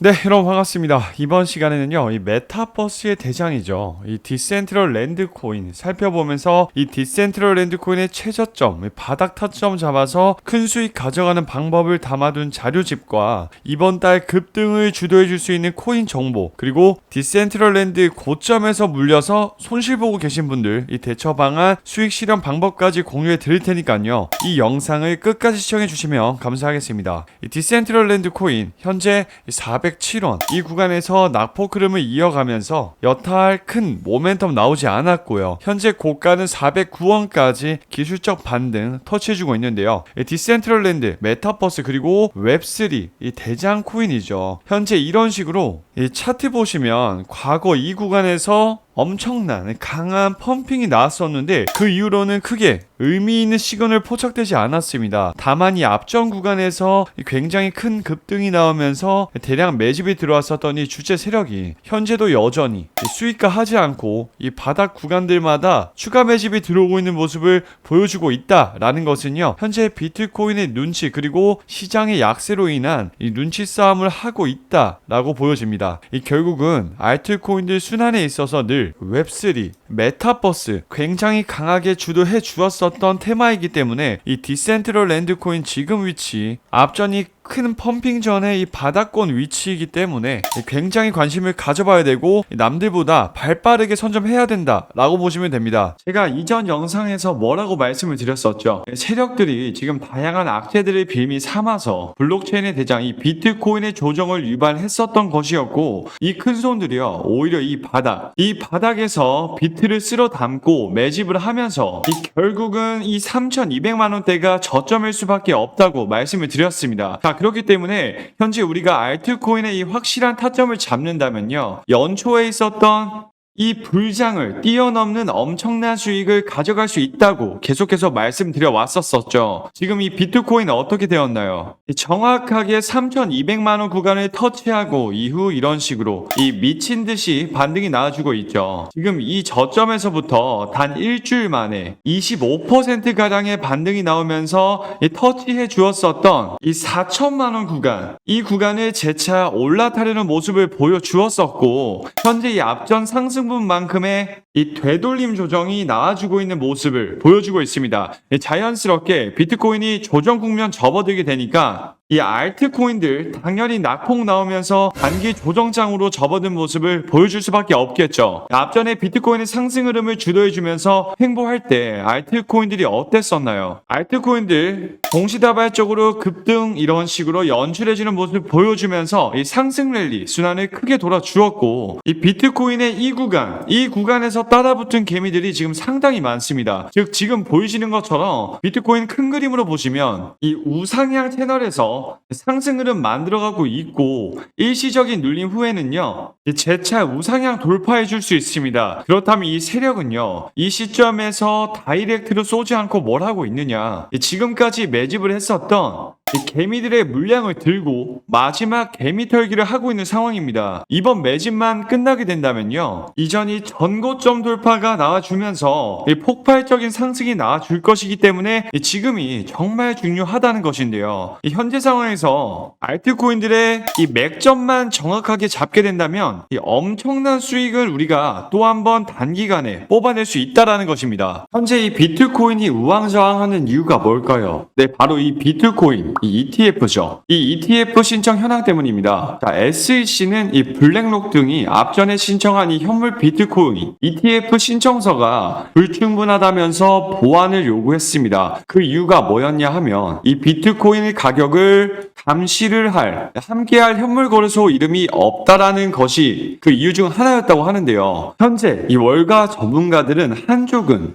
네, 여러분 반갑습니다. 이번 시간에는요, 이 메타버스의 대장이죠. 이 디센트럴 랜드 코인 살펴보면서 이 디센트럴 랜드 코인의 최저점, 이 바닥 타점 잡아서 큰 수익 가져가는 방법을 담아둔 자료집과 이번 달 급등을 주도해 줄 수 있는 코인 정보, 그리고 디센트럴 랜드 고점에서 물려서 손실 보고 계신 분들 이 대처 방안, 수익 실현 방법까지 공유해 드릴 테니까요. 이 영상을 끝까지 시청해 주시면 감사하겠습니다. 이 디센트럴 랜드 코인 현재 407원 이 구간에서 낙폭 흐름을 이어가면서 여타할 큰 모멘텀 나오지 않았고요. 현재 고가는 409원까지 기술적 반등 터치해주고 있는데요. 이 디센트럴 랜드, 메타버스 그리고 웹3 이 대장 코인이죠. 현재 이런 식으로 이 차트 보시면 과거 이 구간에서 엄청난 강한 펌핑이 나왔었는데 그 이후로는 크게 의미 있는 시그널 포착되지 않았습니다. 다만 이 앞전 구간에서 굉장히 큰 급등이 나오면서 대량 매집이 들어왔었던 이 주체 세력이 현재도 여전히 수익화 하지 않고 이 바닥 구간들마다 추가 매집이 들어오고 있는 모습을 보여주고 있다라는 것은요. 현재 비트코인의 눈치 그리고 시장의 약세로 인한 이 눈치 싸움을 하고 있다라고 보여집니다. 이 결국은 알트코인들 순환에 있어서 늘 웹3, 메타버스 굉장히 강하게 주도해 주었었던 테마이기 때문에 이 디센트럴 랜드 코인 지금 위치 앞전이 큰 펌핑 전에 이 바닥권 위치이기 때문에 굉장히 관심을 가져봐야 되고 남들보다 발 빠르게 선점해야 된다라고 보시면 됩니다. 제가 이전 영상에서 뭐라고 말씀을 드렸었죠. 세력들이 지금 다양한 악재들을 빌미 삼아서 블록체인의 대장 이 비트코인의 조정을 유발했었던 것이었고 이 큰 손들이요 오히려 이 바닥 이 바닥에서 비트를 쓸어 담고 매집을 하면서 이 결국은 이 3,200만 원대가 저점일 수밖에 없다고 말씀을 드렸습니다. 자 그렇기 때문에 현재 우리가 알트코인의 이 확실한 타점을 잡는다면요. 연초에 있었던 이 불장을 뛰어넘는 엄청난 수익을 가져갈 수 있다고 계속해서 말씀드려 왔었었죠. 지금 이 비트코인 어떻게 되었나요? 정확하게 3,200만 원 구간을 터치하고 이후 이런 식으로 이 미친 듯이 반등이 나와주고 있죠. 지금 이 저점에서부터 단 일주일 만에 25% 가량의 반등이 나오면서 이 터치해 주었었던 이 4천만 원 구간 이 구간을 재차 올라타려는 모습을 보여주었었고 현재 이 앞전 상승 부분만큼의 이 되돌림 조정이 나와주고 있는 모습을 보여주고 있습니다. 예, 자연스럽게 비트코인이 조정 국면 접어들게 되니까 이 알트코인들 당연히 낙폭 나오면서 단기 조정장으로 접어든 모습을 보여줄 수밖에 없겠죠. 앞전에 비트코인의 상승 흐름을 주도해주면서 횡보할 때 알트코인들이 어땠었나요? 알트코인들 동시다발적으로 급등 이런 식으로 연출해주는 모습을 보여주면서 이 상승 랠리 순환을 크게 돌아주었고 이 비트코인의 이 구간 이 구간에서 따라붙은 개미들이 지금 상당히 많습니다. 즉 지금 보이시는 것처럼 비트코인 큰 그림으로 보시면 이 우상향 채널에서 상승 흐름 만들어가고 있고 일시적인 눌림 후에는요 이 재차 우상향 돌파해 줄 수 있습니다. 그렇다면 이 세력은요 이 시점에서 다이렉트로 쏘지 않고 뭘 하고 있느냐 이 지금까지 매집을 했었던 이 개미들의 물량을 들고 마지막 개미 털기를 하고 있는 상황입니다. 이번 매집만 끝나게 된다면요. 이전이 전고점 돌파가 나와주면서 이 폭발적인 상승이 나와줄 것이기 때문에 이 지금이 정말 중요하다는 것인데요. 이 현재 상황에서 알트코인들의 이 맥점만 정확하게 잡게 된다면 이 엄청난 수익을 우리가 또 한 번 단기간에 뽑아낼 수 있다라는 것입니다. 현재 이 비트코인이 우왕좌왕하는 이유가 뭘까요? 네, 바로 이 비트코인 이 ETF죠. 이 ETF 신청 현황 때문입니다. 자, SEC는 이 블랙록 등이 앞전에 신청한 이 현물 비트코인 ETF 신청서가 불충분하다면서 보완을 요구했습니다. 그 이유가 뭐였냐 하면 이 비트코인의 가격을 감시를 할 함께할 현물 거래소 이름이 없다라는 것이 그 이유 중 하나였다고 하는데요. 현재 이 월가 전문가들은 한쪽은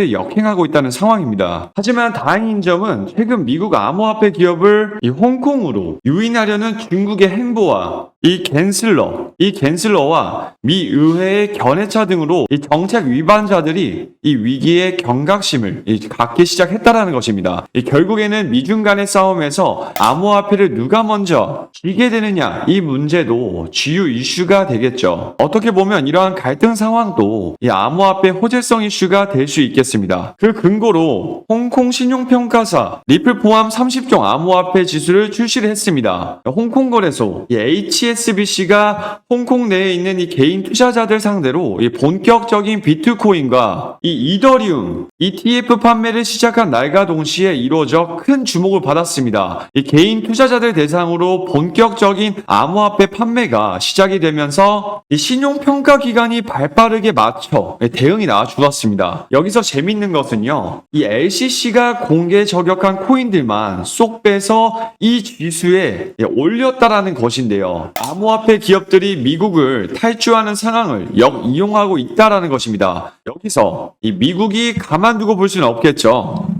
를 역행하고 있다는 상황입니다. 하지만 다행인 점은 최근 미국 암호화폐 기업을 이 홍콩으로 유인하려는 중국의 행보와 이 갠슬러, 이 갠슬러와 미 의회의 견해차 등으로 이 정책 위반자들이 이 위기의 경각심을 이 갖기 시작했다라는 것입니다. 이 결국에는 미중 간의 싸움에서 암호화폐를 누가 먼저 쥐게 되느냐 이 문제도 주요 이슈가 되겠죠. 어떻게 보면 이러한 갈등 상황도 이 암호화폐 호재성 이슈가 될 수 있겠습니다. 그 근거로 홍콩 신용평가사 리플 포함 30종 암호화폐 지수를 출시를 했습니다. 홍콩 거래소 이 HSBC가 홍콩 내에 있는 이 개인 투자자들 상대로 이 본격적인 비트코인과 이 이더리움 ETF 판매를 시작한 날과 동시에 이루어져 큰 주목을 받았습니다. 이 개인 투자자들 대상으로 본격적인 암호화폐 판매가 시작이 되면서 이 신용평가 기관이 발빠르게 맞춰 대응이 나와 주었습니다. 여기서 재밌는 것은요. 이 LCC가 공개 저격한 코인들만 쏙 빼서 이 지수에 올렸다라는 것인데요. 암호화폐 기업들이 미국을 탈주하는 상황을 역이용하고 있다라는 것입니다. 여기서 이 미국이 가만두고 볼 수는 없겠죠.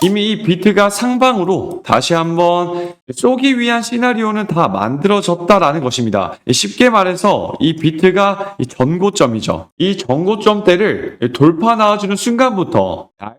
이미 이 비트가 상방으로 다시 한번 쏘기 위한 시나리오는 다 만들어졌다라는 것입니다. 쉽게 말해서 이 비트가 이 전고점이죠. 이 전고점 대를 돌파 나와주는 순간부터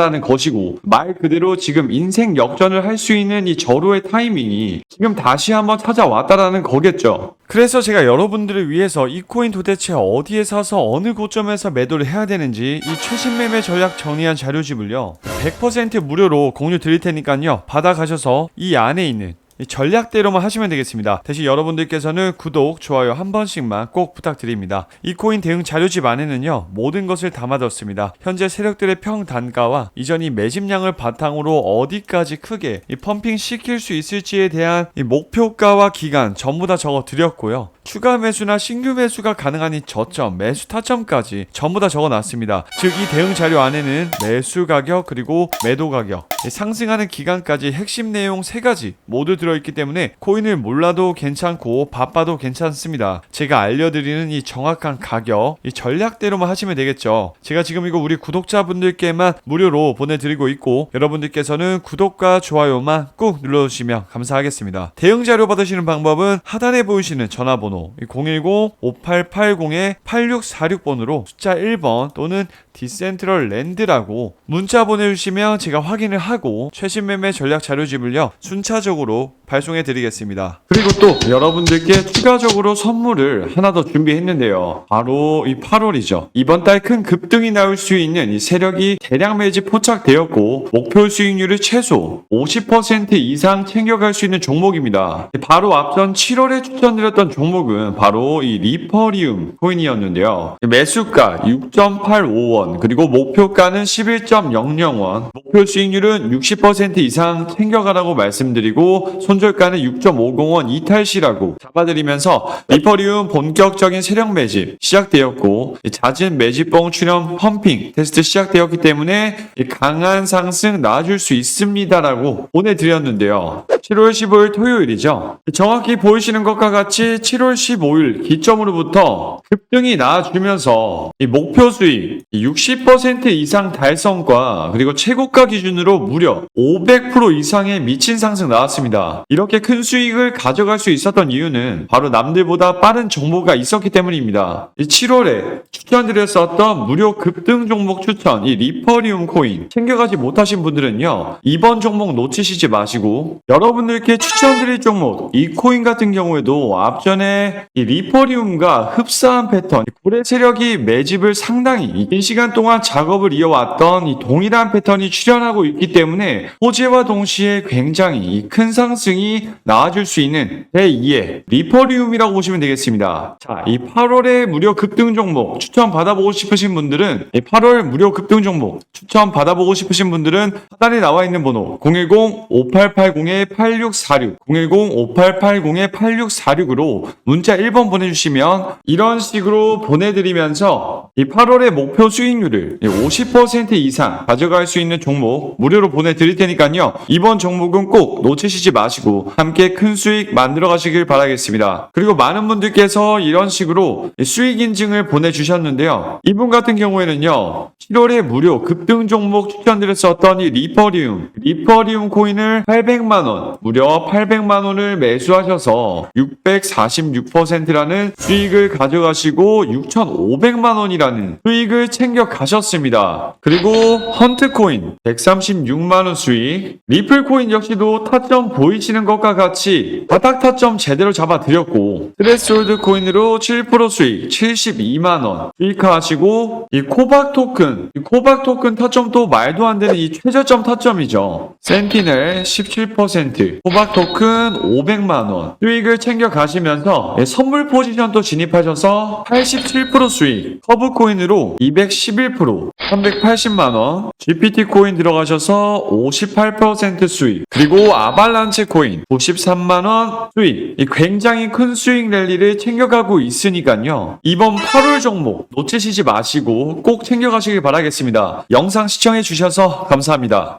라는 것이고 말 그대로 지금 인생 역전을 할 수 있는 이 절호의 타이밍이 지금 다시 한번 찾아왔다라는 거겠죠. 그래서 제가 여러분들을 위해서 이 코인 도대체 어디에 사서 어느 고점에서 매도를 해야 되는지 이 최신 매매 전략 정리한 자료집을요 100% 무료로 공유 드릴 테니까요 받아가셔서 이 안에 있는 이 전략대로만 하시면 되겠습니다. 대신 여러분들께서는 구독, 좋아요 한 번씩만 꼭 부탁드립니다. 이 코인 대응 자료집 안에는요 모든 것을 담아뒀습니다. 현재 세력들의 평 단가와 이전 이 매집량을 바탕으로 어디까지 크게 이 펌핑 시킬 수 있을지에 대한 이 목표가와 기간 전부 다 적어 드렸고요. 추가 매수나 신규 매수가 가능한 이 저점, 매수 타점까지 전부 다 적어놨습니다. 즉 이 대응 자료 안에는 매수 가격 그리고 매도 가격, 이 상승하는 기간까지 핵심 내용 세 가지 모두 들어있기 때문에 코인을 몰라도 괜찮고 바빠도 괜찮습니다. 제가 알려드리는 이 정확한 가격, 이 전략대로만 하시면 되겠죠. 제가 지금 이거 우리 구독자분들께만 무료로 보내드리고 있고 여러분들께서는 구독과 좋아요만 꾹 눌러주시면 감사하겠습니다. 대응 자료 받으시는 방법은 하단에 보이시는 전화번호 010-5880-8646번으로 숫자 1번 또는 디센트럴 랜드라고 문자 보내주시면 제가 확인을 하고 최신 매매 전략 자료집을요 순차적으로 발송해 드리겠습니다. 그리고 또 여러분들께 추가적으로 선물을 하나 더 준비했는데요. 바로 이 8월이죠. 이번 달 큰 급등이 나올 수 있는 이 세력이 대량 매집 포착되었고 목표 수익률을 최소 50% 이상 챙겨갈 수 있는 종목입니다. 바로 앞선 7월에 추천드렸던 종목은 바로 이 리퍼리움 코인이었는데요. 매수가 6.85원 그리고 목표가는 11.00원 목표 수익률은 60% 이상 챙겨가라고 말씀드리고 손 절가는 6.50원 이탈시라고 잡아드리면서 리퍼리움 본격적인 세력 매집 시작되었고 이 잦은 매집봉 출현 펌핑 테스트 시작되었기 때문에 이 강한 상승 나와줄 수 있습니다라고 보내드렸는데요. 7월 15일 토요일이죠. 정확히 보이시는 것과 같이 7월 15일 기점으로부터 급등이 나와주면서 이 목표 수익 60% 이상 달성과 그리고 최고가 기준으로 무려 500% 이상의 미친 상승 나왔습니다. 이렇게 큰 수익을 가져갈 수 있었던 이유는 바로 남들보다 빠른 정보가 있었기 때문입니다. 이 7월에 추천드렸었던 무료 급등 종목 추천 이 리퍼리움 코인 챙겨가지 못하신 분들은요 이번 종목 놓치시지 마시고 여러분들께 추천드릴 종목 이 코인 같은 경우에도 앞전에 이 리퍼리움과 흡사한 패턴 고래 세력이 매집을 상당히 긴 시간 동안 작업을 이어왔던 이 동일한 패턴이 출현하고 있기 때문에 호재와 동시에 굉장히 큰 상승이 나와줄 수 있는 제2의 리퍼리움이라고 보시면 되겠습니다. 자, 이 8월의 무료 급등 종목 추천 받아보고 싶으신 분들은 이 8월 무료 급등 종목 추천 받아보고 싶으신 분들은 하단에 나와 있는 번호 010-5880-8646 010-5880-8646으로 문자 1번 보내주시면 이런 식으로 보내드리면서 이 8월의 목표 수익률을 50% 이상 가져갈 수 있는 종목 무료로 보내드릴 테니까요. 이번 종목은 꼭 놓치시지 마시고 함께 큰 수익 만들어 가시길 바라겠습니다. 그리고 많은 분들께서 이런 식으로 수익 인증을 보내주셨는데요. 이분 같은 경우에는요. 7월에 무료 급등 종목 추천드렸었던 이 리퍼리움 리퍼리움 코인을 800만원 무려 800만원을 매수하셔서 646%라는 수익을 가져가시고 6,500만원이라는 수익을 챙겨 가셨습니다. 그리고 헌트코인 136만원 수익 리플코인 역시도 타점 보이시는 것과 같이 바닥 타점 제대로 잡아드렸고 트레스홀드 코인으로 7% 수익 72만원 수익하시고 이 코박 토큰 이 코박 토큰 타점도 말도 안 되는 이 최저점 타점이죠. 센티넬 17% 코박 토큰 500만원 수익을 챙겨 가시면서 예, 선물 포지션도 진입하셔서 87% 수익 커브 코인으로 211% 380만원 GPT 코인 들어가셔서 58% 수익 그리고 아발란체 코인 93만원 수익. 이 굉장히 큰 수익 랠리를 챙겨가고 있으니까요. 이번 8월 종목 놓치시지 마시고 꼭 챙겨가시길 바라겠습니다. 영상 시청해 주셔서 감사합니다